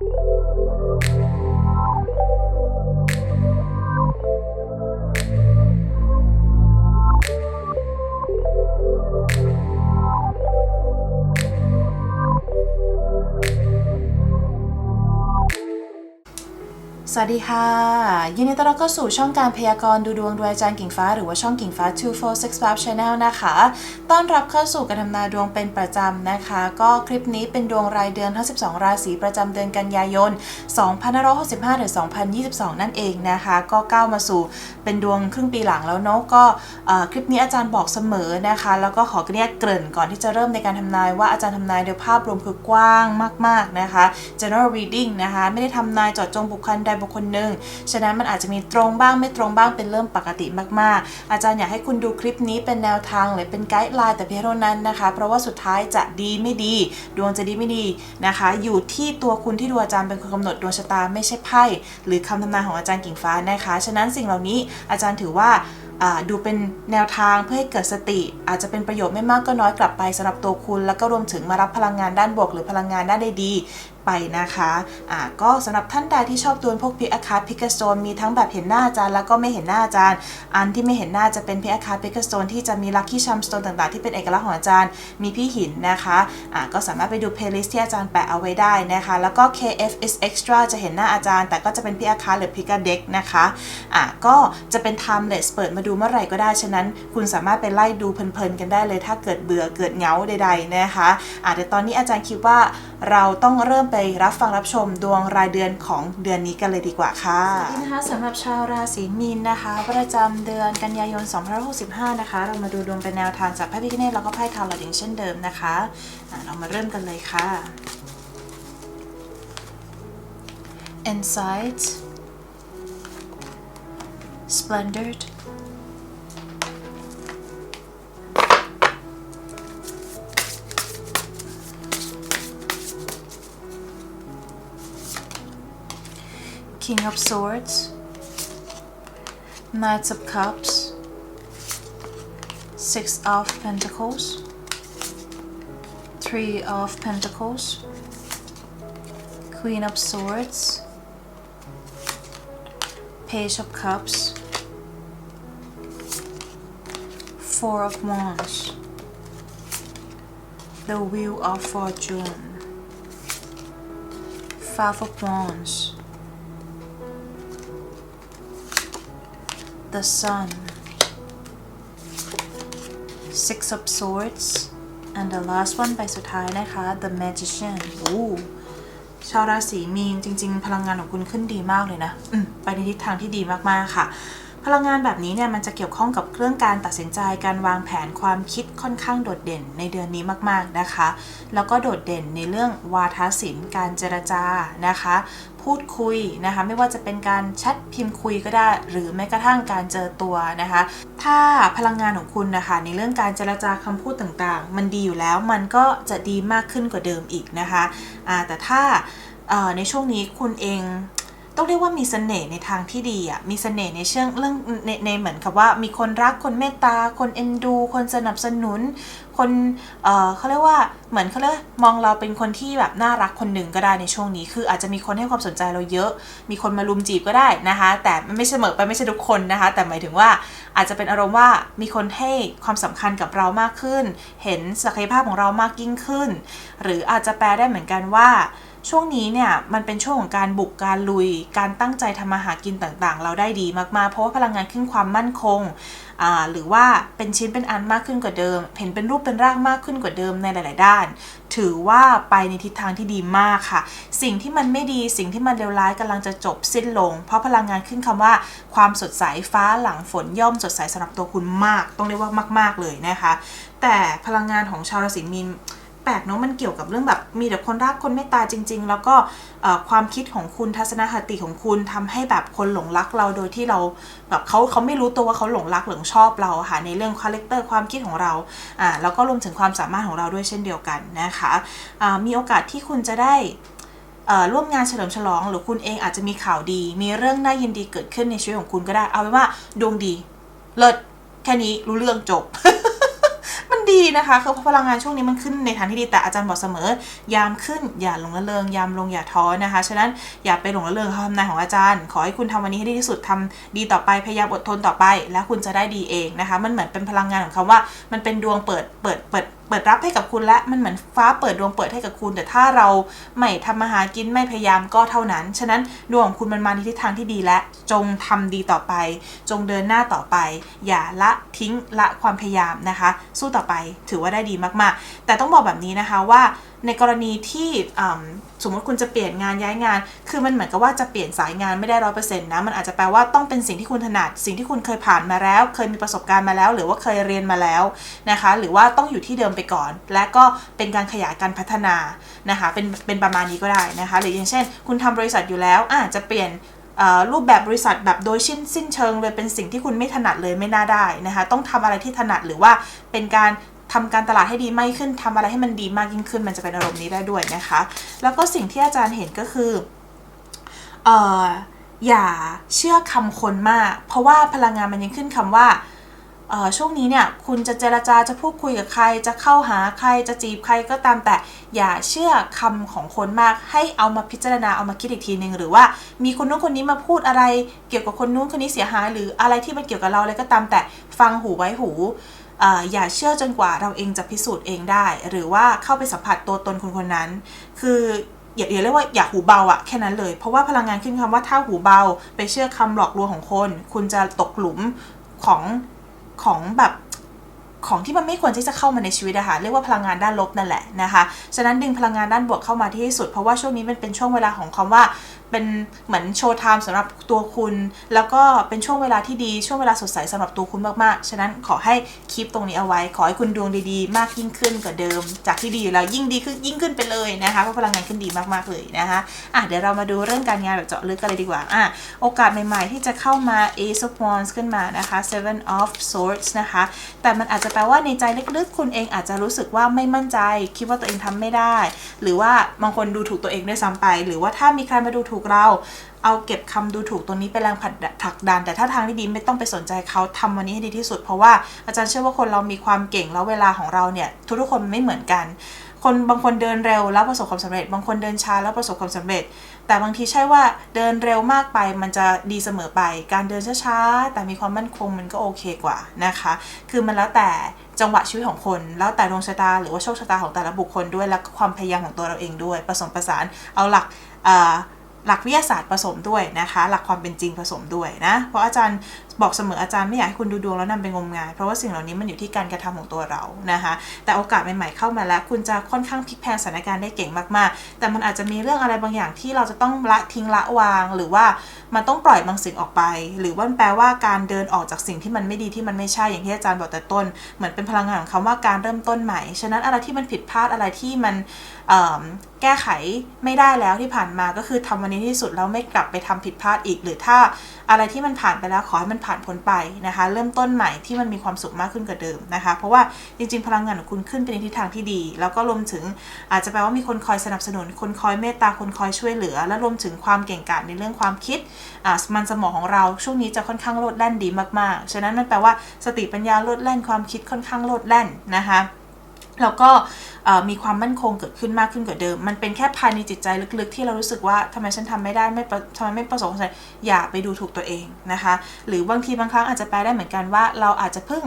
you สวัสดีค่ะ ยินดีต้อนรับเข้าสู่ช่องการพยากรณ์ดูดวงโดยอาจารย์กิ่งฟ้าหรือว่าช่องกิ่งฟ้า 2465 Channel นะคะ ต้อนรับเข้าสู่การทำนายดวงเป็นประจำนะคะ ก็คลิปนี้เป็นดวงรายเดือนทั้ง 12 ราศีประจำเดือนกันยายน 2565หรือ2022 นั่นเองนะคะ ก็ก้าวมาสู่เป็นดวงครึ่งปีหลังแล้วเนาะก็คลิปนี้อาจารย์บอกเสมอนะคะ แล้วก็ขอเรียกเกริ่นก่อนที่จะเริ่มในการทำนายว่าอาจารย์ทำนายโดยภาพรวมคือกว้างมาก ๆนะคะ general reading นะคะไม่ได้ทำนายเจาะจงบุคคลใดบุคคลหนึ่งฉะนั้นมันอาจจะมีตรงบ้างไม่ตรงบ้างเป็นเรื่องปกติมากๆ อาจารย์อยากให้คุณดูคลิปนี้เป็นแนวทางหรือเป็นไกด์ไลน์แต่เพียงเท่านั้นนะคะ เพราะว่าสุดท้ายจะดีไม่ดี ดวงจะดีไม่ดีนะคะ อยู่ที่ตัวคุณที่ดูอาจารย์เป็นคนกำหนดดวงชะตาไม่ใช่ไพ่หรือคำทำนายของอาจารย์กิ่งฟ้านะคะ ฉะนั้นสิ่งเหล่านี้อาจารย์ถือว่าดูเป็นแนวทางเพื่อให้เกิดสติ อาจจะเป็นประโยชน์ไม่มากก็น้อยกลับไปสำหรับตัวคุณ แล้วก็รวมถึงมารับพลังงานด้านบวกหรือพลังงานด้านดี ไปนะคะอ่าก็สำหรับท่านใดที่ชอบดวลพวกพิกอาคาพิกาโซนมีทั้งแบบเห็นหน้าอาจารย์แล้วก็ไม่เห็นหน้าอาจารย์ อันที่ไม่เห็นหน้าจะเป็นพิกอาคาพิกาโซนที่จะมีลัคกี้ชัมสโตนต่างๆ ที่เป็นเอกลักษณ์ของอาจารย์มีพี่หินนะคะอ่าก็สามารถไปดูเพลย์ลิสต์ที่อาจารย์แปะเอาไว้ได้นะคะ แล้วก็ KF is extra จะเห็นหน้าอาจารย์ แต่ก็จะเป็นพิกอาคาหรือพิกาเด็กนะคะอ่าก็จะเป็น timeless เปิดมาดูเมื่อไหร่ก็ได้ฉะนั้น คุณสามารถไปไล่ดูเพลินๆกันได้เลย ถ้าเกิดเบื่อเกิดเหงาใดๆนะคะอ่าเดี๋ยวตอนนี้อาจารย์คิดว่า เราต้องเริ่มไปรับฟังรับชมดวงรายเดือนของเดือนนี้กันเลยดีกว่าค่ะสวัสดีนะคะสำหรับชาวราศีมีนนะคะ ประจำเดือนกันยายน2565นะคะ เรามาดูดวงเป็นแนวทางจากพระพิฆเนศแล้วก็ไพ่ทาวลาดิงเช่นเดิมนะคะเรามาเริ่มกันเลยค่ะ Insight Splendid King of Swords, Knights of Cups, Six of Pentacles, Three of Pentacles, Queen of Swords, Page of Cups, Four of Wands, the Wheel of Fortune, Five of Wands. The sun six of swords and the last one ไปสุดท้ายนะคะ the magician โอ้ชาวราศีมีนจริง ๆ พลังงานของคุณขึ้นดีมากเลยนะ ไปในทิศทางที่ดีมากๆค่ะ พลังงานแบบนี้เนี่ยมันจะเกี่ยวข้องกับเรื่องการตัดสินใจการวางแผนความคิดค่อนข้างโดดเด่นในเดือนนี้มากๆนะคะ แล้วก็โดดเด่นในเรื่องวาทศิลป์ การเจรจานะคะ พูดคุยนะคะ ไม่ว่าจะเป็นการแชทพิมพ์คุยก็ได้ หรือแม้กระทั่งการเจอตัวนะคะ ถ้าพลังงานของคุณนะคะ ในเรื่องการเจรจาคำพูดต่างๆ มันดีอยู่แล้วมันก็จะดีมากขึ้นกว่าเดิมอีกนะคะแต่ถ้าในช่วงนี้คุณเอง ต้องเรียกว่ามีเสน่ห์ในทางที่ดีอะ มีเสน่ห์ในเชิงเรื่องในในเหมือนกับว่า มีคนรักคนเมตตา คนเอ็นดู คนสนับสนุน คนเอ่อเขาเรียกว่าเหมือนเขาเรียกมองเราเป็นคนที่แบบน่ารักคนหนึ่งก็ได้ในช่วงนี้ คืออาจจะมีคนให้ความสนใจเราเยอะ มีคนมาลุมจีบก็ได้นะคะ แต่ไม่เสมอไปไม่ใช่ทุกคนนะคะ แต่หมายถึงว่าอาจจะเป็นอารมณ์ว่ามีคนให้ความสำคัญกับเรามากขึ้น เห็นศักยภาพของเรามากยิ่งขึ้น หรืออาจจะแปลได้เหมือนกันว่า ช่วงนี้เนี่ยมันเป็นช่วงของการบุกการลุย การตั้งใจทำมาหากินต่างๆ เราได้ดีมากๆ เพราะว่าพลังงานขึ้นความมั่นคง หรือว่าเป็นชิ้นเป็นอันมากขึ้นกว่าเดิม เห็นเป็นรูปเป็นร่างมากขึ้นกว่าเดิมในหลาย ๆ ด้าน ถือว่าไปในทิศทางที่ดีมากค่ะ สิ่งที่มันไม่ดีสิ่งที่มันเลวร้ายกำลังจะจบสิ้นลง เพราะพลังงานขึ้นคำว่า ความสดใสฟ้าหลังฝนย่อมสดใสสำหรับตัวคุณมาก ต้องเรียกว่ามาก ๆ เลยนะคะ แต่พลังงานของชาวราศีมีน แปลกเนาะมันเกี่ยวกับเรื่องแบบมีแต่คนรักคนเมตตาจริง ๆ แล้วก็ความคิดของคุณทัศนคติของคุณทำให้แบบคนหลงรักเราโดยที่เราแบบเขาเขาไม่รู้ตัวว่าเขาหลงรักหลงชอบเราค่ะในเรื่องคาแรคเตอร์ความคิดของเราอ่าแล้วก็รวมถึงความสามารถของเราด้วยเช่นเดียวกันนะคะมีโอกาสที่คุณจะได้ร่วมงานเฉลิมฉลอง หรือคุณเองอาจจะมีข่าวดี มีเรื่องน่ายินดีเกิดขึ้นในชีวิตของคุณก็ได้ เอาไว้ว่าดวงดี เลิศแค่นี้รู้เรื่องจบ มันดีนะคะคือพลังงานช่วงนี้มันขึ้นในทางที่ดีแต่อาจารย์บอกเสมอ ยามขึ้นอย่าหลงละเลงยามลงอย่าท้อนะคะ ฉะนั้นอย่าไปหลงละเลงคำทำนายของอาจารย์ ขอให้คุณทำวันนี้ให้ดีที่สุดทำดีต่อไปพยายามอดทนต่อไป แล้วคุณจะได้ดีเองนะคะ มันเหมือนเป็นพลังงานของคำว่า มันเป็นดวงเปิดเปิดเปิดเปิดรับให้กับคุณและมันเหมือนฟ้าเปิดดวงเปิดให้กับคุณ แต่ถ้าเราไม่ทำมาหากินไม่พยายามก็เท่านั้น ฉะนั้นดวงของคุณมันมาในทิศทางที่ดีและ จงทำดีต่อไป จงเดินหน้าต่อไป อย่าละทิ้งละความพยายามนะคะ สู้ต่อไปถือว่าได้ดีมากๆ แต่ต้องบอกแบบนี้นะคะว่า ในกรณีที่สมมติคุณจะเปลี่ยนงานย้ายงาน คือมันเหมือนกับว่าจะเปลี่ยนสายงานไม่ได้ร้อยเปอร์เซ็นต์นะ มันอาจจะแปลว่าต้องเป็นสิ่งที่คุณถนัด สิ่งที่คุณเคยผ่านมาแล้ว เคยมีประสบการณ์มาแล้ว หรือว่าเคยเรียนมาแล้วนะคะ หรือว่าต้องอยู่ที่เดิมไปก่อน และก็เป็นการขยายการพัฒนานะคะ เป็นเป็นประมาณนี้ก็ได้นะคะ หรืออย่างเช่น คุณทำบริษัทอยู่แล้วอาจจะเปลี่ยนรูปแบบบริษัทแบบโดยชิ้นสิ้นเชิงเลยเป็นสิ่งที่คุณไม่ถนัดเลยไม่น่าได้นะคะ ต้องทำอะไรที่ถนัดหรือว่าเป็นการ ทำการตลาดให้ดีมากขึ้นทำอะไรให้มันดีมากยิ่งขึ้น มันจะเป็นอารมณ์นี้ได้ด้วยนะคะ แล้วก็สิ่งที่อาจารย์เห็นก็คือเอ่ออย่าเชื่อคำคนมาก เพราะว่าพลังงานมันยังขึ้นคำว่าเอ่อช่วงนี้เนี่ยคุณจะเจรจาจะพูดคุยกับใคร จะเข้าหาใครจะจีบใครก็ตามแต่อย่าเชื่อคำของคนมาก ให้เอามาพิจารณาเอามาคิดอีกทีหนึ่งหรือว่ามีคนนู้นคนนี้มาพูดอะไร เกี่ยวกับคนนู้นคนนี้เสียหาย หรืออะไรที่มันเกี่ยวกับเราอะไรก็ตามแต่ฟังหูไว้หู อย่าเชื่อจนกว่าเราเองจะพิสูจน์เองได้ หรือว่าเข้าไปสัมผัสตัวตนคนคนนั้น คืออย่าเรียกว่าอย่าหูเบาอะแค่นั้นเลย เพราะว่าพลังงานขึ้นคำว่าถ้าหูเบา ไปเชื่อคำหลอกลวงของคน คุณจะตกหลุมของของแบบของที่มันไม่ควรที่จะเข้ามาในชีวิตอะค่ะเรียกว่าพลังงานด้านลบนั่นแหละนะคะ ฉะนั้นดึงพลังงานด้านบวกเข้ามาที่สุด เพราะว่าช่วงนี้มันเป็นช่วงเวลาของคำว่า เป็นเหมือนโชว์ไทม์สำหรับตัวคุณ แล้วก็เป็นช่วงเวลาที่ดีช่วงเวลาสดใสสำหรับตัวคุณมากๆ ฉะนั้นขอให้คลิปตรงนี้เอาไว้ ขอให้คุณดวงดีๆ มากยิ่งขึ้นกว่าเดิม จากที่ดีอยู่แล้วยิ่งดีขึ้นยิ่งขึ้นไปเลยนะคะเพราะพลังงานขึ้นดีมากๆเลยนะคะอะเดี๋ยวเรามาดูเรื่องการงานแบบเจาะลึกกันเลยดีกว่าอะโอกาสใหม่ๆ ที่จะเข้ามา Ace of Wands ขึ้นมานะคะ Seven of Swords นะคะแต่มันอาจจะแปลว่าในใจลึกๆ คุณเองอาจจะรู้สึกว่าไม่มั่นใจ คิดว่าตัวเองทำไม่ได้ หรือว่าบางคนดูถูกตัวเองด้วยซ้ำไป หรือว่าถ้ามีใครมาดูถูกเราเอาเก็บคำดูถูกตัวนี้ไปแรงผลัดผลักดัน แต่ถ้าทางที่ดีไม่ต้องไปสนใจเขาทำวันนี้ให้ดีที่สุด เพราะว่าอาจารย์เชื่อว่าคนเรามีความเก่งแล้วเวลาของเราเนี่ยทุกๆคนไม่เหมือนกัน คนบางคนเดินเร็วแล้วประสบความสำเร็จ บางคนเดินช้าแล้วประสบความสำเร็จ แต่บางทีใช่ว่าเดินเร็วมากไปมันจะดีเสมอไป การเดินช้าๆแต่มีความมั่นคงมันก็โอเคกว่านะคะ คือมันแล้วแต่จังหวะชีวิตของคน แล้วแต่ดวงชะตาหรือว่าโชคชะตาของแต่ละบุคคลด้วยและความพยายามของตัวเราเองด้วยผสมผสานเอาหลักอ หลักวิทยาศาสตร์ผสมด้วยนะคะ หลักความเป็นจริงผสมด้วยนะ เพราะอาจารย์ บอกเสมออาจารย์ไม่อยากให้คุณดูดวงแล้วนำไปงมงาย เพราะว่าสิ่งเหล่านี้มันอยู่ที่การกระทำของตัวเรานะคะ แต่โอกาสใหม่ๆเข้ามาแล้ว คุณจะค่อนข้างพลิกแพลงสถานการณ์ได้เก่งมากๆ แต่มันอาจจะมีเรื่องอะไรบางอย่างที่เราจะต้องละทิ้งละวาง หรือว่ามันต้องปล่อยบางสิ่งออกไป หรือว่ามันแปลว่าการเดินออกจากสิ่งที่มันไม่ดีที่มันไม่ใช่อย่างที่อาจารย์บอกแต่ต้น เหมือนเป็นพลังงานของคำว่าการเริ่มต้นใหม่ ฉะนั้นอะไรที่มันผิดพลาดอะไรที่มันแก้ไขไม่ได้แล้วที่ผ่านมาก็คือทำวันนี้ที่สุดแล้วไม่กลับไปทำผิดพลาดอีก หรือถ้าอะไรที่มันผ่านไปแล้วขอให้มันผ่านพ้นไปนะคะ เริ่มต้นใหม่ที่มันมีความสุขมากขึ้นกว่าเดิมนะคะ เพราะว่าจริงๆ พลังงานของคุณขึ้นไปในทิศทางที่ดี แล้วก็รวมถึงอาจจะแปลว่ามีคนคอยสนับสนุน คนคอยเมตตาคนคอยช่วยเหลือ และรวมถึงความเก่งกาจในเรื่องความคิดอ่ามันสมองของเราช่วงนี้จะค่อนข้างโลดแล่นดีมากๆ ฉะนั้นมันแปลว่าสติปัญญาโลดแล่นความคิดค่อนข้างโลดแล่นนะคะ แล้วก็มีความมั่นคงเกิดขึ้นมากขึ้นกว่าเดิม มันเป็นแค่ภายในจิตใจลึกๆ ที่เรารู้สึกว่าทำไมฉันทำไม่ได้ไม่ทำไมไม่ประสบความสำเร็จอย่าไปดูถูกตัวเองนะคะ หรือบางทีบางครั้งอาจจะแปลได้เหมือนกันว่า เราอาจจะเพิ่ง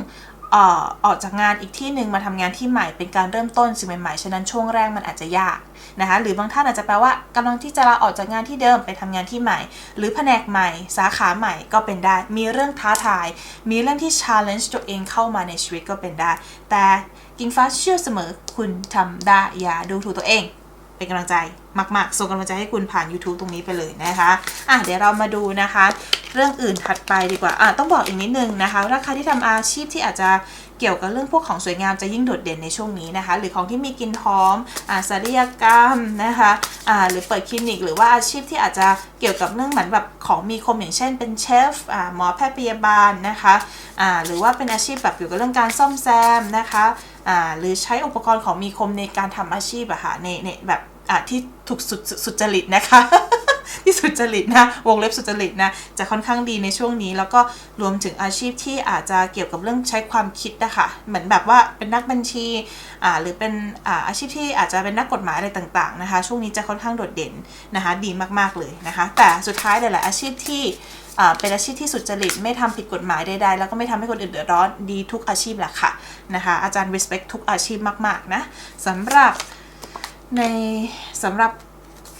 ออออกจากงานอีกที่หนึ่งมาทำงานที่ใหม่เป็นการเริ่มต้นสิ่งใหม่ๆ ฉะนั้นช่วงแรกมันอาจจะยาก นะคะ หรือบางท่านอาจจะแปลว่ากำลังที่จะลาออกจากงานที่เดิมไปทำงานที่ใหม่ หรือแผนกใหม่ สาขาใหม่ก็เป็นได้ มีเรื่องท้าทาย มีเรื่องที่ challenge ตัวเองเข้ามาในชีวิตก็เป็นได้ แต่กิงฟ้าเชื่อเสมอคุณทำได้อย่าดูถูกตัวเอง เป็นกำลังใจมากๆ ส่งกำลังใจให้คุณผ่าน YouTube ตรงนี้ไปเลยนะคะอะเดี๋ยวเรามาดูนะคะ เรื่องอื่นถัดไปดีกว่าอะต้องบอกอีกนิดนึงนะคะราคาที่ทำอาชีพที่อาจจะเกี่ยวกับเรื่องพวกของสวยงามจะยิ่งโดดเด่นในช่วงนี้นะคะ หรือของที่มีกลินหอมอ่าศัลยกรรมนะคะอ่าหรือเปิดคลินิก หรือว่าอาชีพที่อาจจะเกี่ยวกับเรื่องเหมือนแบบของมีคมอย่างเช่น เป็นเชฟอ่าหมอแพทย์พยาบาลนะคะอ่าหรือว่าเป็นอาชีพแบบเกี่ยวกับเรื่องการซ่อมแซมนะคะ หรือใช้อุปกรณ์ของมีคมในการทำอาชีพอะค่ะในในแบบอะที่ถูกสุดสุดจริตนะคะที่สุจริตนะวงเล็บสุจริตนะจะค่อนข้างดีในช่วงนี้ แล้วก็รวมถึงอาชีพที่อาจจะเกี่ยวกับเรื่องใช้ความคิดนะคะเหมือนแบบว่าเป็นนักบัญชีอ่าหรือเป็นอ่าอาชีพที่อาจจะเป็นนักกฎหมายอะไรต่างๆนะคะ ช่วงนี้จะค่อนข้างโดดเด่นนะคะดีมากๆเลยนะคะ แต่สุดท้ายหลายๆอาชีพที่ เป็นอาชีพที่สุจริต ไม่ทำผิดกฎหมายใดๆ แล้วก็ไม่ทำให้คนอื่นเดือดร้อนดีทุกอาชีพแหละค่ะนะคะ อาจารย์ respect ทุกอาชีพมากๆนะสำหรับในสำหรับ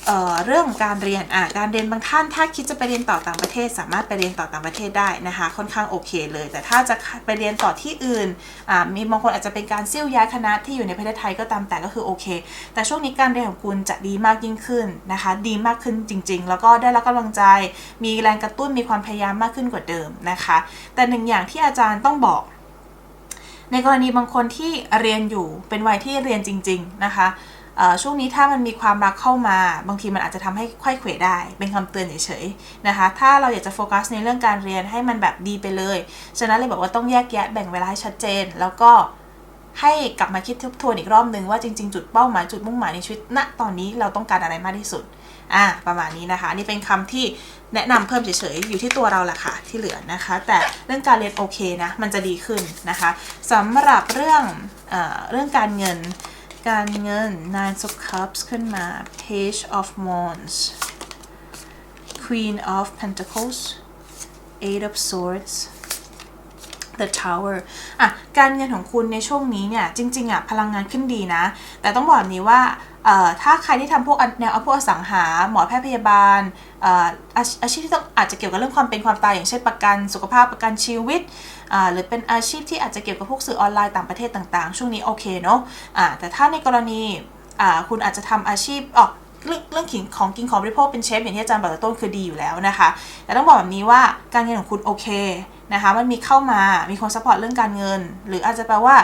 เอ่อเรื่องการเรียนอะการเรียนบางท่าน ถ้าคิดจะไปเรียนต่อต่างประเทศ สามารถไปเรียนต่อต่างประเทศได้นะคะ ค่อนข้างโอเคเลย แต่ถ้าจะไปเรียนต่อที่อื่นอ่ามีบางคนอาจจะเป็นการซิ่วย้ายคณะที่อยู่ในประเทศไทยก็ตามแต่ก็คือโอเค แต่ช่วงนี้การเรียนของคุณจะดีมากยิ่งขึ้นนะคะ ดีมากขึ้นจริง ๆ แล้วก็ได้รับกำลังใจ มีแรงกระตุ้นมีความพยายามมากขึ้นกว่าเดิมนะคะ แต่หนึ่งอย่างที่อาจารย์ต้องบอกในกรณีบางคนที่เรียนอยู่เป็นวัยที่เรียนจริง ๆ นะคะ ช่วงนี้ถ้ามันมีความรักเข้ามา บางทีมันอาจจะทำให้ค่อยเขวได้ เป็นคำเตือนเฉยๆนะคะ ถ้าเราอยากจะโฟกัสในเรื่องการเรียนให้มันแบบดีไปเลย ฉะนั้นเลยบอกว่าต้องแยกแยะแบ่งเวลาให้ชัดเจน แล้วก็ให้กลับมาคิดทบทวนอีกรอบนึงว่าจริง ๆ จุดเป้าหมายจุดมุ่งหมายในชีวิตณตอนนี้เราต้องการอะไรมากที่สุดอ่าประมาณนี้นะคะ นี่เป็นคำที่แนะนำเพิ่มเฉยๆอยู่ที่ตัวเราแหละค่ะที่เหลือนะคะ แต่เรื่องการเรียนโอเคนะมันจะดีขึ้นนะคะสำหรับเรื่องเอเรื่องการเงิน การเงิน Nine of Cups ขึ้นมา Page of Wands Queen of Pentacles Eight of Swords The Tower อะการเงินของคุณในช่วงนี้เนี่ยจริงๆอะพลังงานขึ้นดีนะ แต่ต้องบอกแบบนี้ว่าเอ่อถ้าใครที่ทำพวกอันแนวพวกอสังหา หมอแพทย์พยาบาลเอ่ออาชอาชีพที่ต้องอาจจะเกี่ยวกับเรื่องความเป็นความตายอย่างเช่นประกันสุขภาพประกันชีวิต หรือเป็นอาชีพที่อาจจะเกี่ยวกับพวกสื่อออนไลน์ต่างประเทศต่างๆ ช่วงนี้โอเคเนาะอ่าแต่ถ้าในกรณีอ่าคุณอาจจะทำอาชีพอ๋อเรื่องเรื่องขิงของกินของบริโภคเป็นเชฟอย่างที่อาจารย์บอกต้นคือดีอยู่แล้วนะคะ แต่ต้องบอกแบบนี้ว่าการเงินของคุณโอเค นะคะมันมีเข้ามามีคนซัพพอร์ตเรื่องการเงิน หรืออาจจะแปลว่า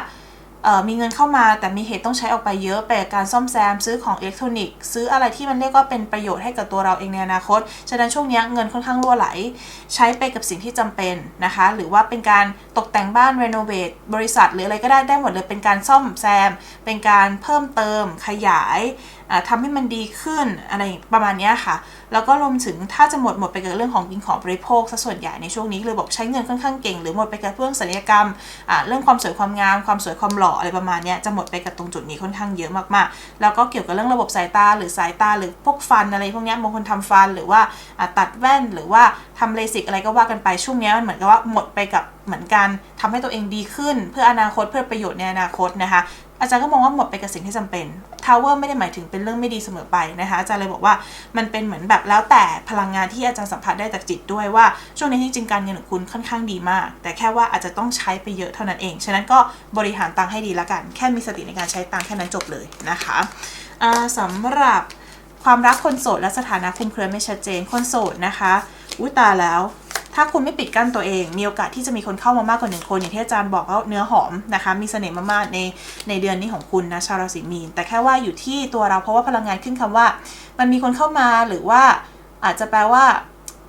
มีเงินเข้ามาแต่มีเหตุต้องใช้ออกไปเยอะไปกับการซ่อมแซม ซื้อของอิเล็กทรอนิกส์ซื้ออะไรที่มันเรียกว่าเป็นประโยชน์ให้กับตัวเราเองในอนาคต ฉะนั้นช่วงนี้เงินค่อนข้างรั่วไหล ใช้ไปกับสิ่งที่จำเป็นนะคะ หรือว่าเป็นการตกแต่งบ้านรีโนเวทบริษัทหรืออะไรก็ได้ได้หมดเลยเป็นการซ่อมแซม เป็นการเพิ่มเติมขยาย อ่าทำให้มันดีขึ้นอะไรประมาณนี้ค่ะ แล้วก็รวมถึงถ้าจะหมดหมดไปกับเรื่องของกินของบริโภคซะส่วนใหญ่ในช่วงนี้เลยบอกใช้เงินค่อนข้างเก่ง หรือหมดไปกับเรื่องศัลยกรรมเรื่องความสวยความงามความสวยความหล่ออะไรประมาณนี้จะหมดไปกับตรงจุดนี้ค่อนข้างเยอะมากๆ แล้วก็เกี่ยวกับเรื่องระบบสายตาหรือสายตาหรือพวกฟันอะไรพวกนี้บางคนทำฟันหรือว่าตัดแว่นหรือว่าทำเลสิกอะไรก็ว่ากันไปช่วงนี้มันเหมือนกับว่าหมดไปกับเหมือนกันทำให้ตัวเองดีขึ้น เพื่ออนาคตเพื่อประโยชน์ในอนาคตนะคะ อาจารย์ก็มองว่าหมดไปกับสิ่งที่จำเป็นทาวเวอร์ไม่ได้หมายถึงเป็นเรื่องไม่ดีเสมอไปนะคะอาจารย์เลยบอกว่ามันเป็นเหมือนแบบแล้วแต่พลังงานที่อาจารย์สัมผัสได้จากจิตด้วยว่าช่วงนี้ที่จริงการเงินของคุณค่อนข้างดีมาก แต่แค่ว่าอาจจะต้องใช้ไปเยอะเท่านั้นเอง ฉะนั้นก็บริหารตังค์ให้ดีละกัน แค่มีสติในการใช้ตังค์แค่นั้นจบเลยนะคะอ่าสำหรับความรักคนโสดและสถานะคลุมเครือไม่ชัดเจนคนโสดนะคะอุ้ยตาแล้ว ถ้าคุณไม่ปิดกั้นตัวเอง มีโอกาสที่จะมีคนเข้ามามากกว่าหนึ่งคน อย่างที่อาจารย์บอกว่าเนื้อหอมนะคะ มีเสน่ห์มากๆในในเดือนนี้ของคุณนะชาวราศีมีน แต่แค่ว่าอยู่ที่ตัวเราเพราะว่าพลังงานขึ้นคำว่า มันมีคนเข้ามาหรือว่าอาจจะแปลว่า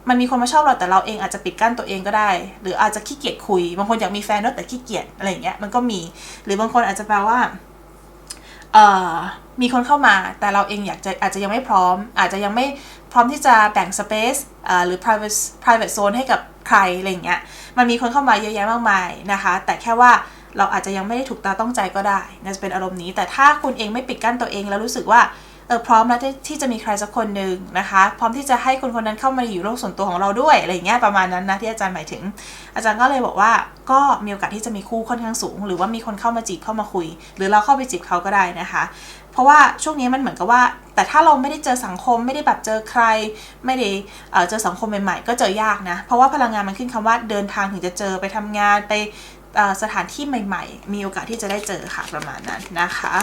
มันมีคนมาชอบเราแต่เราเองอาจจะปิดกั้นตัวเองก็ได้ หรืออาจจะขี้เกียจคุย บางคนอยากมีแฟนนแต่ขี้เกียจอะไรอย่างเงี้ยมันก็มี หรือบางคนอาจจะแปลว่าเออ มีคนเข้ามาแต่เราเองอยากจะอาจจะยังไม่พร้อม อาจจะยังไม่พร้อมที่จะแบ่ง space หรือ private private zone ให้กับใครอะไรเงี้ยมันมีคนเข้ามาเยอะแยะมากมายนะคะ แต่แค่ว่าเราอาจจะยังไม่ได้ถูกตาต้องใจก็ได้นะจะเป็นอารมณ์นี้ แต่ถ้าคุณเองไม่ปิดกั้นตัวเองแล้วรู้สึกว่า เออพร้อมแล้วที่ที่จะมีใครสักคนหนึ่งนะคะ พร้อมที่จะให้คนคนนั้นเข้ามาอยู่โลกส่วนตัวของเราด้วยอะไรอย่างเงี้ยประมาณนั้นนะที่อาจารย์หมายถึง อาจารย์ก็เลยบอกว่าก็มีโอกาสที่จะมีคู่ค่อนข้างสูง หรือว่ามีคนเข้ามาจีบเข้ามาคุย หรือเราเข้าไปจีบเขาก็ได้นะคะ เพราะว่าช่วงนี้มันเหมือนกับว่า แต่ถ้าเราไม่ได้เจอสังคมไม่ได้แบบเจอใคร ไม่ได้เเจอสังคมใหม่ๆ ก็เจอยากนะ เพราะว่าพลังงานมันขึ้นคำว่าเดินทางถึงจะเจอไปทำงานไป สถานที่ใหม่ ๆ มีโอกาสที่จะได้เจอค่ะประมาณนั้นนะคะ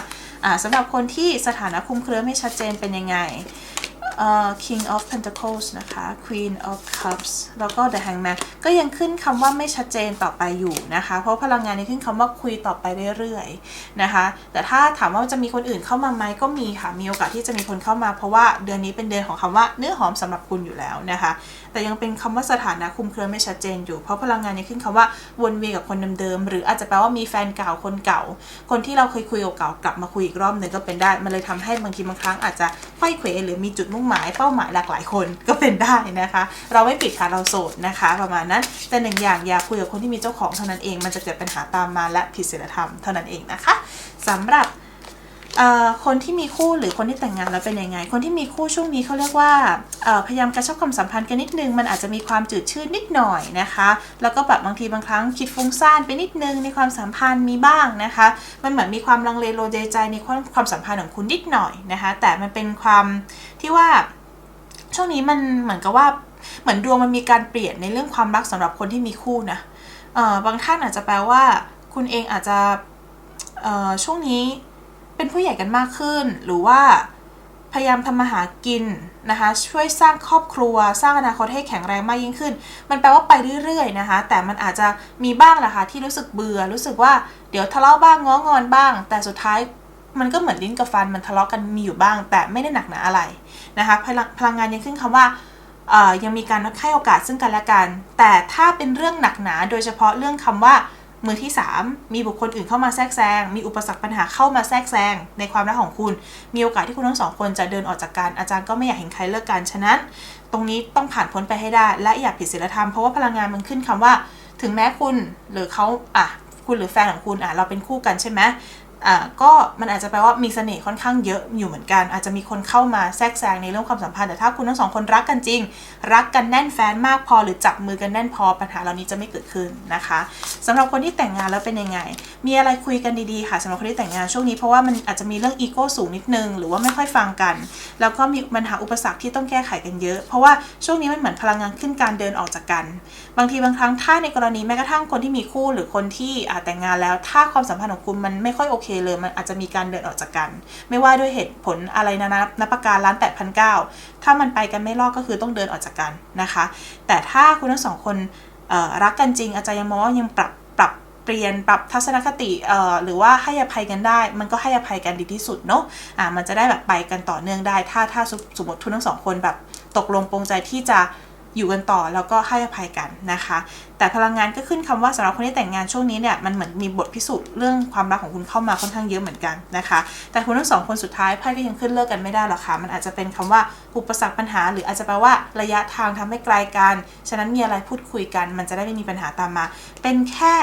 สำหรับคนที่สถานะคุมเครือไม่ชัดเจนเป็นยังไง King of Pentacles นะคะ Queen of Cups แล้วก็ The Hangman ก็ยังขึ้นคำว่าไม่ชัดเจนต่อไปอยู่นะคะ เพราะพลังงานนี้ขึ้นคำว่าคุยต่อไปเรื่อยๆนะคะ แต่ถ้าถามว่าจะมีคนอื่นเข้ามาไหมก็มีค่ะ มีโอกาสที่จะมีคนเข้ามา เพราะว่าเดือนนี้เป็นเดือนของคำว่าเนื้อหอมสำหรับคุณอยู่แล้วนะคะแต่ยังเป็นคำว่าสถานะคุมเครือไม่ชัดเจนอยู่ เพราะพลังงานนี้ขึ้นคำว่าวนเวียนกับคนเดิมๆหรืออาจจะแปลว่ามีแฟนเก่าคนเก่า คนที่เราเคยคุยเก่าๆกลับมาคุยอีกรอบหนึ่งก็เป็นได้ มันเลยทำให้บางทีบางครั้งอาจจะค่อยเขวหรือมีจุดมุ่งหมายเป้าหมายหลากหลายคนก็เป็นได้นะคะ เราไม่ปิดค่ะเราโสดนะคะ ประมาณนั้นแต่หนึ่งอย่างอย่าคุยกับคนที่มีเจ้าของเท่านั้นเองมันจะเกิดปัญหาตามมาและผิดศีลธรรมเท่านั้นเองนะคะสำหรับ คนที่มีคู่หรือคนที่แต่งงานแล้วเป็นยังไง คนที่มีคู่ช่วงนี้เขาเรียกว่าพยายามกระชับความสัมพันธ์กันนิดนึง มันอาจจะมีความจืดชืดนิดหน่อยนะคะ แล้วก็แบบบางทีบางครั้งคิดฟุ้งซ่านไปนิดนึงในความสัมพันธ์มีบ้างนะคะ มันเหมือนมีความลังเลโลเดใจในความความสัมพันธ์ของคุณนิดหน่อยนะคะ แต่มันเป็นความที่ว่าช่วงนี้มันเหมือนกับว่าเหมือนดวงมันมีการเปลี่ยนในเรื่องความรักสำหรับคนที่มีคู่นะบางท่านอาจจะแปลว่า คุณเองอาจจะช่วงนี้ เป็นผู้ใหญ่กันมากขึ้น หรือว่าพยายามทำมาหากินนะคะ ช่วยสร้างครอบครัว สร้างอนาคตให้แข็งแรงมากยิ่งขึ้น มันแปลว่าไปเรื่อยๆนะคะ แต่มันอาจจะมีบ้างแหละค่ะที่รู้สึกเบื่อ รู้สึกว่าเดี๋ยวทะเลาะบ้างง้องอนบ้าง แต่สุดท้ายมันก็เหมือนลิ้นกับฟันมันทะเลาะกันมีอยู่บ้าง แต่ไม่ได้หนักหนาอะไรนะคะพลังพลังงานยังขึ้นคำว่ายังมีการให้โอกาสซึ่งกันและกัน แต่ถ้าเป็นเรื่องหนักหนา โดยเฉพาะเรื่องคำว่า มือที่ 3 มีบุคคลอื่นเข้ามาแทรกแซง มีอุปสรรคปัญหาเข้ามาแทรกแซงในความรักของคุณ มีโอกาสที่คุณทั้งสองคนจะเดินออกจากกัน อาจารย์ก็ไม่อยากเห็นใครเลิกกัน ฉะนั้น ตรงนี้ต้องผ่านพ้นไปให้ได้ และอย่าผิดศีลธรรม เพราะว่าพลังงานมันขึ้นคำว่า ถึงแม้คุณหรือเขาอะคุณหรือแฟนของคุณอะเราเป็นคู่กันใช่ไหม อ่าก็มันอาจจะแปลว่ามีเสน่ห์ค่อนข้างเยอะอยู่เหมือนกัน อาจจะมีคนเข้ามาแทรกแซงในเรื่องความสัมพันธ์แต่ถ้าคุณทั้งสองคนรักกันจริง รักกันแน่นแฟนมากพอหรือจับมือกันแน่นพอปัญหาเหล่านี้จะไม่เกิดขึ้นนะคะสำหรับคนที่แต่งงานแล้วเป็นยังไง มีอะไรคุยกันดีๆค่ะสำหรับคนที่แต่งงานช่วงนี้เพราะว่ามันอาจจะมีเรื่องอีโก้สูงนิดนึง หรือว่าไม่ค่อยฟังกัน แล้วก็มีปัญหาอุปสรรคที่ต้องแก้ไขกันเยอะ เพราะว่าช่วงนี้มันเหมือนพลังงานขึ้นการเดินออกจากกัน บางทีบางครั้งถ้าในกรณีแม้กระทั่งคนที่มีคู่หรือคนที่แต่งงานแล้ว ถ้าความสัมพันธ์ของคุณมันไม่ค่อยโอเคเลยมันอาจจะมีการเดินออกจากกัน ไม่ว่าด้วยเหตุผลอะไรนะนะนับประการร้านแปดพันเก้าถ้ามันไปกันไม่รอดก็คือต้องเดินออกจากกันนะคะ แต่ถ้าคุณทั้งสองคนรักกันจริง อาจารย์ยังมองว่ายังปรับปรับเปลี่ยนปรับทัศนคติหรือว่าให้อภัยกันได้ มันก็ให้อภัยกันดีที่สุดเนาะอ่ามันจะได้แบบไปกันต่อเนื่องได้ ถ้าถ้าสมสมมติทุนทั้งสองคนแบบตกลงปรงใจที่จะ อยู่กันต่อแล้วก็ให้อภัยกันนะคะ แต่พลังงานก็ขึ้นคำว่าสำหรับคนที่แต่งงานช่วงนี้เนี่ยมันเหมือนมีบทพิสูจน์เรื่องความรักของคุณเข้ามาค่อนข้างเยอะเหมือนกันนะคะ แต่คุณทั้งสองคนสุดท้ายไพ่ก็ยังขึ้นเลิกกันไม่ได้หรอกค่ะมันอาจจะเป็นคำว่าอุปสรรคปัญหา หรืออาจจะแปลว่าระยะทางทำให้ไกลกัน ฉะนั้นมีอะไรพูดคุยกัน มันจะได้ไม่มีปัญหาตามมา เป็นแค่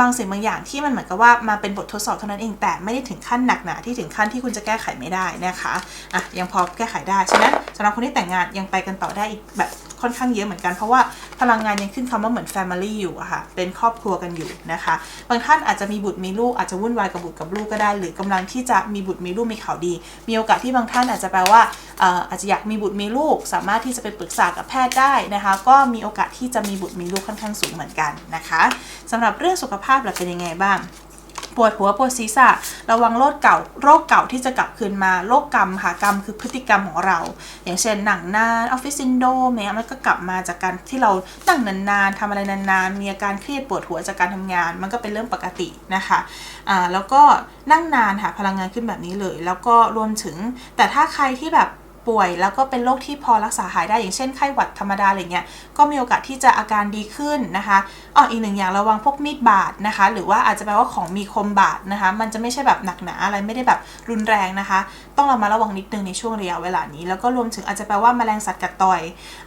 บางสิ่งบางอย่างที่มันเหมือนกับว่ามาเป็นบททดสอบเท่านั้นเองแต่ไม่ได้ถึงขั้นหนักหนาที่ถึงขั้นที่คุณจะแก้ไขไม่ได้นะคะอะยังพอแก้ไขได้ฉะนั้นสำหรับคนที่แต่งงานยังไปกันต่อได้อีกแบบ ค่อนข้างเยอะเหมือนกัน เพราะว่าพลังงานยังขึ้นคำว่าเหมือน Family อยู่อะค่ะ เป็นครอบครัวกันอยู่นะคะ บางท่านอาจจะมีบุตรมีลูกอาจจะวุ่นวายกับบุตรกับลูกก็ได้ หรือกำลังที่จะมีบุตรมีลูกมีข่าวดี มีโอกาสที่บางท่านอาจจะแปลว่าเอ่อาจจะอยากมีบุตรมีลูก สามารถที่จะไปปรึกษากับแพทย์ได้นะคะ ก็มีโอกาสที่จะมีบุตรมีลูกค่อนข้างสูงเหมือนกันนะคะสำหรับเรื่องสุขภาพเราเป็นยังไงบ้าง ปวดหัวปวดศีรษะ ระวังโรคเก่าโรคเก่าที่จะกลับคืนมาโรคกรรมค่ะกรรมคือพฤติกรรมของเรา อย่างเช่นหนังนานออฟฟิศซินโดมเนี่ยมันก็กลับมาจากการที่เรานั่งนานๆทำอะไรนานๆ มีอาการเครียดปวดหัวจากการทำงาน มันก็เป็นเรื่องปกตินะคะอ่าแล้วก็นั่งนานค่ะพลังงานขึ้นแบบนี้เลย แล้วก็รวมถึงแต่ถ้าใครที่แบบ ป่วย แล้วก็เป็นโรคที่พอรักษาหายได้อย่างเช่นไข้หวัดธรรมดาอะไรเงี้ยก็มีโอกาสที่จะอาการดีขึ้นนะคะอ๋ออีกหนึ่งอย่างระวังพวกมีดบาดนะคะ หรือว่าอาจจะแปลว่าของมีคมบาดนะคะ มันจะไม่ใช่แบบหนักหนาอะไรไม่ได้แบบรุนแรงนะคะ ต้องเรามาระวังนิดนึงในช่วงระยะเวลานี้ แล้วก็รวมถึงอาจจะแปลว่าแมลงสัตว์กัดต่อย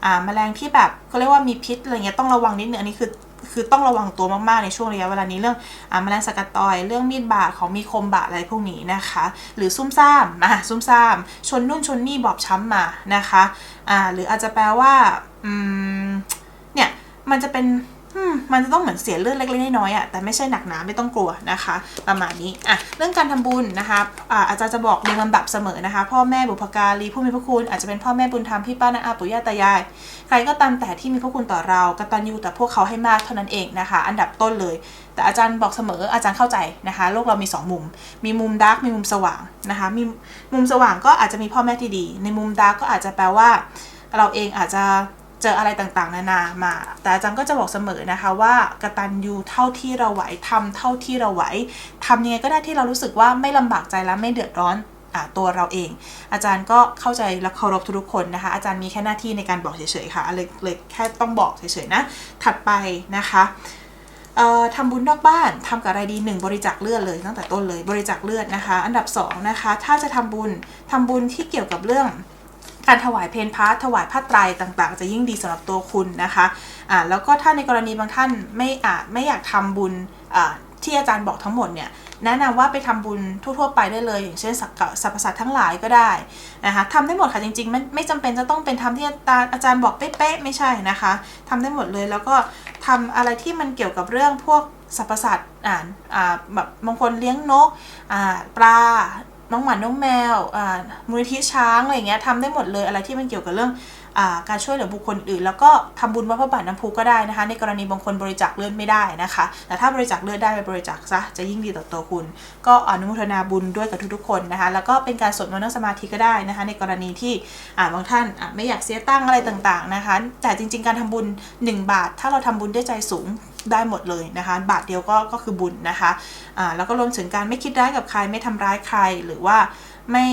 อ่าแมลงที่แบบก็เรียกว่ามีพิษอะไรเงี้ยต้องระวังนิดนึงอันนี้คือ คือต้องระวังตัวมากๆในช่วงระยะเวลานี้เรื่องอ่าแมลงสกัดต่อย เรื่องมีดบาดของมีคมบาดอะไรพวกนี้นะคะ หรือซุ่มซ่ามอะซุ่มซ่าม ชนนุ่นชนนี่บอบช้ำมานะคะอ่าหรืออาจจะแปลว่าอืมเนี่ยมันจะเป็น มันจะต้องเหมือนเสียเลือดเล็กๆน้อยๆอะแต่ไม่ใช่หนักหนาไม่ต้องกลัวนะคะ ประมาณนี้อะเรื่องการทำบุญนะคะอ่าอาจารย์จะบอกเรียงลำดับเสมอนะคะ พ่อแม่บุพการีผู้มีพระคุณอาจจะเป็นพ่อแม่บุญธรรมพี่ป้าน้าอาปู่ย่าตายาย ใครก็ตามแต่ที่มีพระคุณต่อเรากตัญญูแต่พวกเขาให้มากเท่านั้นเองนะคะ อันดับต้นเลย แต่อาจารย์บอกเสมออาจารย์เข้าใจนะคะ โลกเรามี 2 มุม มีมุมดาร์กมีมุมสว่างนะคะมีมุมสว่างก็อาจจะมีพ่อแม่ที่ดี ในมุมดาร์กก็อาจจะแปลว่า เราเองอาจจะ เจออะไรต่างๆ นานามา แต่อาจารย์ก็จะบอกเสมอนะคะว่ากตัญญูเท่าที่เราไหวทำเท่าที่เราไหวทำยังไงก็ได้ที่เรารู้สึกว่าไม่ลำบากใจและไม่เดือดร้อนตัวเราเอง อาจารย์ก็เข้าใจและเคารพทุกคนนะคะ อาจารย์มีแค่หน้าที่ในการบอกเฉยๆค่ะเลยเลยแค่ต้องบอกเฉยๆนะ ถัดไปนะคะทำบุญนอกบ้านทำกับอะไรดีหนึ่งบริจาคเลือดเลยตั้งแต่ต้นเลยบริจาคเลือดนะคะ อันดับสองนะคะถ้าจะทำบุญทำบุญที่เกี่ยวกับเรื่อง การถวายเพลพระถวายผ้าไตรต่างๆ จะยิ่งดีสำหรับตัวคุณนะคะอ่าแล้วก็ถ้าในกรณีบางท่านไม่อาจไม่อยากทำบุญอ่าที่อาจารย์บอกทั้งหมดเนี่ยแนะนำว่าไปทำบุญทั่วๆไปได้เลย อย่างเช่นสักกะสรรพสัตว์ทั้งหลายก็ได้นะคะทำได้หมดค่ะจริงๆไม่ไม่จำเป็นจะต้องเป็นทำที่อาจารย์บอกเป๊ะๆไม่ใช่นะคะทำได้หมดเลยแล้วก็ทำอะไรที่มันเกี่ยวกับเรื่องพวกสรรพสัตว์อ่าอ่าแบบบางคนเลี้ยงนกอ่าปลา น้องหมาน้องแมวมูลนิธิช้างอะไรอย่างเงี้ยทำได้หมดเลยอะไรที่มันเกี่ยวกับเรื่องอการช่วยเหลือบุคคลอื่น แล้วก็ทำบุญวัดพระบาทน้ำพุก็ได้นะคะ ในกรณีบางคนบริจาคเลือดไม่ได้นะคะ แต่ถ้าบริจาคเลือดได้ไปบริจาคซะจะยิ่งดีต่อตัวคุณ ก็อนุโมทนาบุญด้วยกับทุกๆคนนะคะ แล้วก็เป็นการสวดมนต์สมาธิก็ได้นะคะ ในกรณีที่บางท่านไม่อยากเสียตั้งอะไรต่างๆนะคะ แต่จริง ๆ การทำบุญ 1 บาท ถ้าเราทำบุญด้วยใจสูง ได้หมดเลยนะคะ บาทเดียวก็ก็คือบุญนะคะอ่าแล้วก็รวมถึงการไม่คิดร้ายกับใครไม่ทำร้ายใครหรือว่าไม่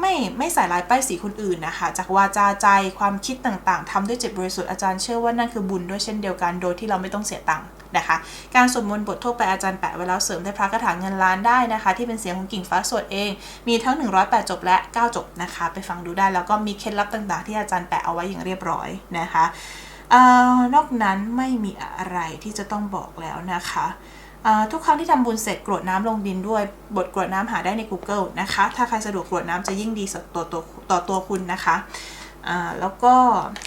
ไม่ไม่ใส่ร้ายป้ายสีคนอื่นนะคะ จากวาจาใจความคิดต่างๆทำด้วยจิตบริสุทธิ์อาจารย์เชื่อว่านั่นคือบุญด้วยเช่นเดียวกันโดยที่เราไม่ต้องเสียตังค์นะคะ การสวดมนต์บททั่วไปอาจารย์แปะไว้แล้วเสริมได้พระคาถาเงินล้านได้นะคะ ที่เป็นเสียงของกิ่งฟ้าสวดเอง มีทั้ง 108 จบและ 9 จบนะคะ ไปฟังดูได้แล้วก็มีเคล็ดลับต่างๆ ที่อาจารย์แปะเอาไว้อย่างเรียบร้อยนะคะ อนอกนั้นไม่มีอะไรที่จะต้องบอกแล้วนะคะทุกครั้งที่ทำบุญเสร็จกรวดน้ำลงดินด้วย บทกรวดน้ำหาได้ใน Google นะคะ ถ้าใครสะดวกกรวดน้ำจะยิ่งดีต่อตัวต่อตัวคุณนะคะแล้วก็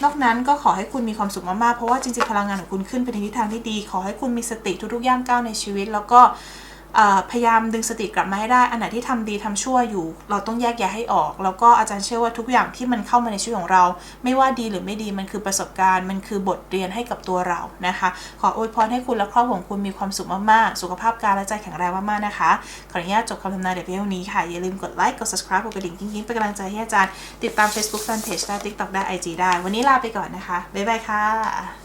นอกนั้นก็ขอให้คุณมีความสุขมากๆ เพราะว่าจริงๆ พลังงานของคุณขึ้นไปในทิศทางที่ดี ขอให้คุณมีสติทุกๆย่างก้าวในชีวิต แล้วก็ พยายามดึงสติกลับมาให้ได้ อันไหนที่ทำดีทำชั่วอยู่ เราต้องแยกแยะให้ออก แล้วก็อาจารย์เชื่อว่าทุกอย่างที่มันเข้ามาในชีวิตของเรา ไม่ว่าดีหรือไม่ดีมันคือประสบการณ์ มันคือบทเรียนให้กับตัวเรานะคะ ขออวยพรให้คุณและครอบครัวของคุณมีความสุขมากๆ สุขภาพกายและใจแข็งแรงมากๆนะคะ ขออนุญาตจบคำทำนายเดี๋ยวเพียงนี้ค่ะ อย่าลืมกดไลค์กด subscribe กดกระดิ่งกิ๊งๆเป็นกำลังใจให้อาจารย์ ติดตาม Facebook Fanpage ได้ TikTok ได้ IG ได้ วันนี้ลาไปก่อนนะคะบ๊ายบายค่ะ